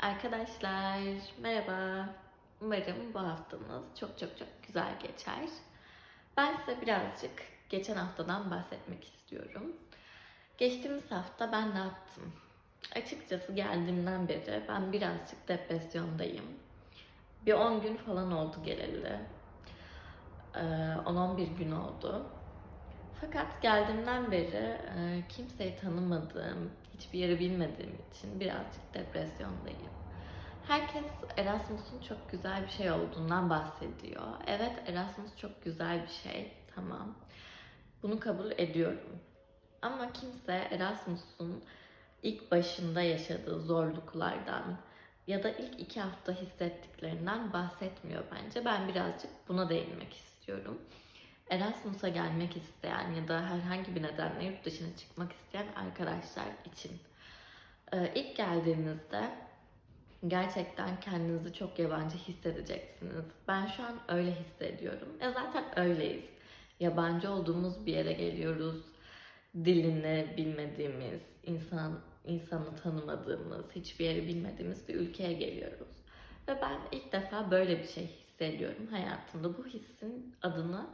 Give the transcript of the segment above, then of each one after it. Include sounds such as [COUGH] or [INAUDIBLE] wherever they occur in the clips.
Arkadaşlar merhaba. Umarım bu haftanız çok çok çok güzel geçer. Ben size birazcık geçen haftadan bahsetmek istiyorum. Geçtiğimiz hafta ben ne yaptım? Açıkçası geldiğimden beri ben birazcık depresyondayım. Bir 10 gün falan oldu geleli. Ee, 10-11 gün oldu. Fakat geldiğimden beri e, kimseyi tanımadığım, hiçbir yeri bilmediğim için birazcık depresyondayım. Herkes Erasmus'un çok güzel bir şey olduğundan bahsediyor. Evet Erasmus çok güzel bir şey, tamam. Bunu kabul ediyorum. Ama kimse Erasmus'un ilk başında yaşadığı zorluklardan ya da ilk iki hafta hissettiklerinden bahsetmiyor bence. Ben birazcık buna değinmek istiyorum. Erasmus'a gelmek isteyen ya da herhangi bir nedenle yurt dışına çıkmak isteyen arkadaşlar için. Ee, ilk geldiğinizde gerçekten kendinizi çok yabancı hissedeceksiniz. Ben şu an öyle hissediyorum. E zaten öyleyiz. Yabancı olduğumuz bir yere geliyoruz. Dilini bilmediğimiz, insan insanı tanımadığımız, hiçbir yeri bilmediğimiz bir ülkeye geliyoruz. Ve ben ilk defa böyle bir şey hissediyorum hayatımda. Bu hissin adını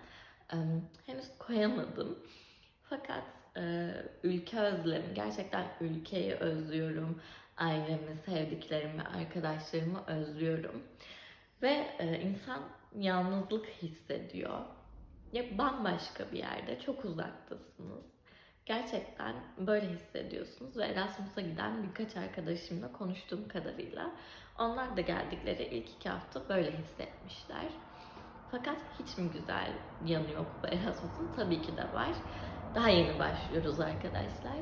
henüz koyamadım. Fakat e, ülke özlemi, gerçekten ülkeyi özlüyorum. Ailemi, sevdiklerimi, arkadaşlarımı özlüyorum. Ve e, insan yalnızlık hissediyor. Ya bambaşka bir yerde, çok uzaktasınız. Gerçekten böyle hissediyorsunuz ve Erasmus'a giden birkaç arkadaşımla konuştuğum kadarıyla onlar da geldikleri ilk iki hafta böyle hissetmişler. Fakat hiç mi güzel yanı yok bu Erasmus'un? Tabii ki de var. Daha yeni başlıyoruz arkadaşlar.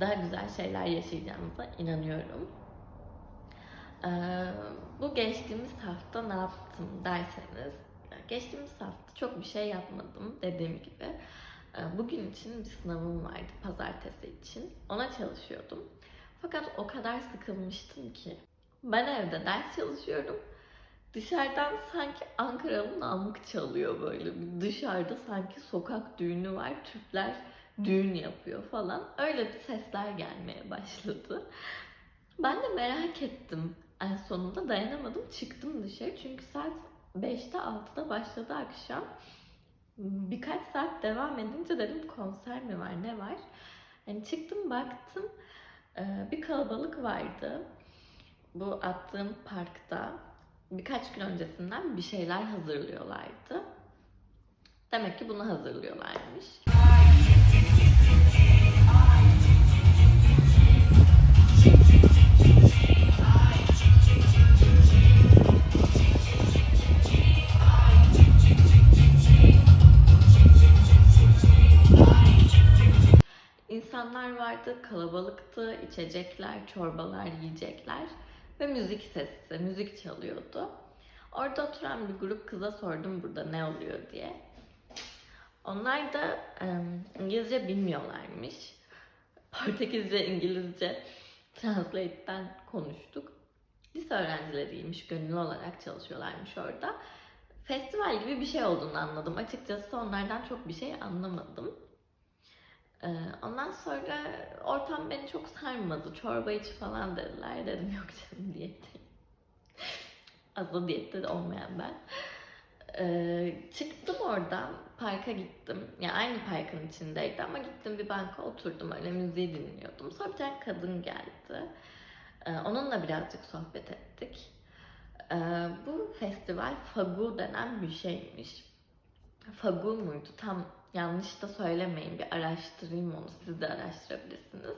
Daha güzel şeyler yaşayacağımıza inanıyorum. Ee, bu geçtiğimiz hafta ne yaptım derseniz, geçtiğimiz hafta çok bir şey yapmadım dediğim gibi. Ee, Bugün için bir sınavım vardı pazartesi için. Ona çalışıyordum. Fakat o kadar sıkılmıştım ki. Ben evde ders çalışıyorum. Dışarıdan sanki Ankaralı namık çalıyor böyle. Dışarıda sanki sokak düğünü var. Türkler düğün yapıyor falan. Öyle bir sesler gelmeye başladı. Ben de merak ettim. En sonunda dayanamadım. Çıktım dışarı. Çünkü saat 5'te 6'da başladı akşam. Birkaç saat devam edince dedim konser mi var ne var? Hani çıktım baktım bir kalabalık vardı. Bu attığım parkta birkaç gün öncesinden bir şeyler hazırlıyorlardı. Demek ki bunu hazırlıyorlarmış. İnsanlar vardı, kalabalıktı, içecekler, çorbalar, yiyecekler ve müzik sesi, müzik çalıyordu. Orada oturan bir grup kıza sordum burada ne oluyor diye. Onlar da e, İngilizce bilmiyorlarmış. [LAUGHS] Portekizce, İngilizce Translate'den konuştuk. Lise öğrencileriymiş, gönüllü olarak çalışıyorlarmış orada. Festival gibi bir şey olduğunu anladım. Açıkçası onlardan çok bir şey anlamadım. Ee, ondan sonra ortam beni çok sarmadı. Çorba iç falan dediler. Dedim yok canım diyetteyim. [LAUGHS] Asla diyette de olmayan ben. Ee, çıktım oradan. Parka gittim. Yani aynı parkın içindeydi ama gittim bir banka oturdum. Öyle müziği dinliyordum. Sonra bir tane kadın geldi. Ee, onunla birazcık sohbet ettik. Bu festival Fagu denen bir şeymiş. Fagu muydu? Tam yanlış da söylemeyin. Bir araştırayım onu. Siz de araştırabilirsiniz.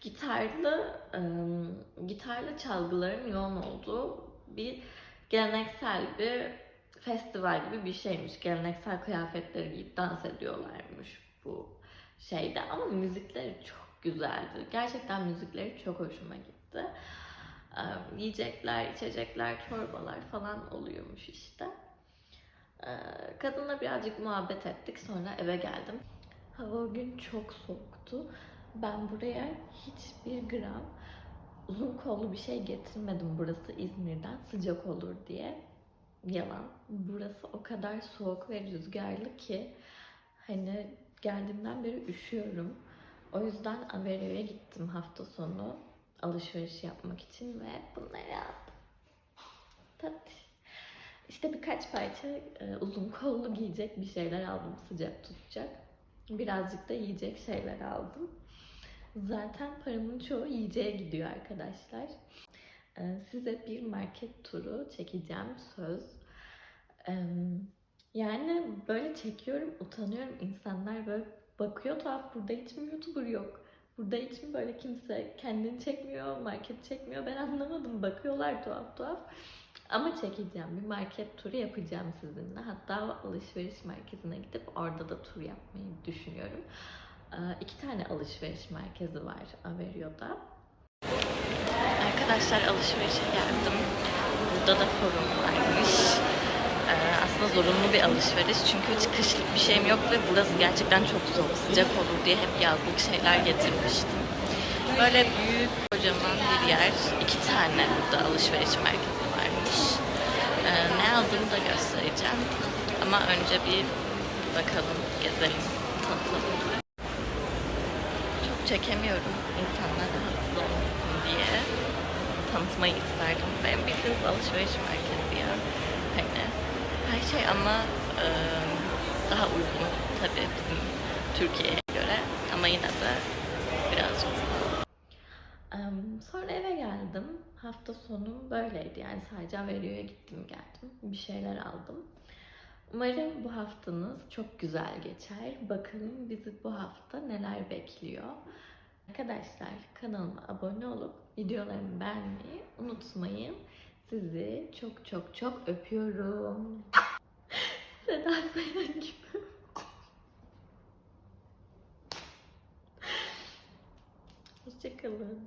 Gitarlı, ıı, gitarlı çalgıların yoğun olduğu bir geleneksel bir festival gibi bir şeymiş. Geleneksel kıyafetleri giyip dans ediyorlarmış bu şeyde. Ama müzikleri çok güzeldi. Gerçekten müzikleri çok hoşuma gitti. Ee, Yiyecekler, içecekler, çorbalar falan oluyormuş işte. Ee, Kadınla birazcık muhabbet ettik. Sonra eve geldim. Hava o gün çok soğuktu. Ben buraya hiçbir gram uzun kollu bir şey getirmedim burası İzmir'den sıcak olur diye. Yalan. Burası o kadar soğuk ve rüzgarlı ki hani geldiğimden beri üşüyorum. O yüzden Averya'ya gittim hafta sonu. alışveriş yapmak için ve bunları aldım. Tatlış. İşte birkaç parça e, uzun kollu giyecek bir şeyler aldım sıcak tutacak. Birazcık da yiyecek şeyler aldım. Zaten paramın çoğu yiyeceğe gidiyor arkadaşlar. E, size bir market turu çekeceğim söz. E, yani böyle çekiyorum, utanıyorum. İnsanlar böyle bakıyor tuhaf burada hiç mi YouTuber yok? Burada hiç mi böyle kimse kendini çekmiyor, market çekmiyor? Ben anlamadım. Bakıyorlar tuhaf tuhaf. Ama çekeceğim. Bir market turu yapacağım sizinle. Hatta alışveriş merkezine gidip orada da tur yapmayı düşünüyorum. Ee, iki tane alışveriş merkezi var Averio'da. Arkadaşlar alışverişe geldim. Burada da forum varmış. Ee, aslında zorunlu bir alışveriş çünkü hiç kışlık bir şeyim yok ve burası gerçekten çok soğuk, sıcak olur diye hep yazlık şeyler getirmiştim. Böyle büyük, kocaman bir yer. iki tane burada alışveriş merkezi varmış. Ee, ne aldığımı da göstereceğim. Ama önce bir bakalım, gezelim, tanıtalım. Çok çekemiyorum insanlar rahatsız olmasın diye tanıtmayı isterdim. Benim bildiğiniz alışveriş merkezi ya. Her şey ama e, daha uygun tabii bizim Türkiye'ye göre ama yine de biraz. Em, Sonra eve geldim. Hafta sonu böyleydi yani sadece Averio'ya gittim geldim. Bir şeyler aldım. Umarım bu haftanız çok güzel geçer. Bakalım bizi bu hafta neler bekliyor. Arkadaşlar kanalıma abone olup videolarımı beğenmeyi unutmayın. Sizi çok çok çok öpüyorum. [LAUGHS] Seda Sayan gibi. [LAUGHS] Hoşçakalın.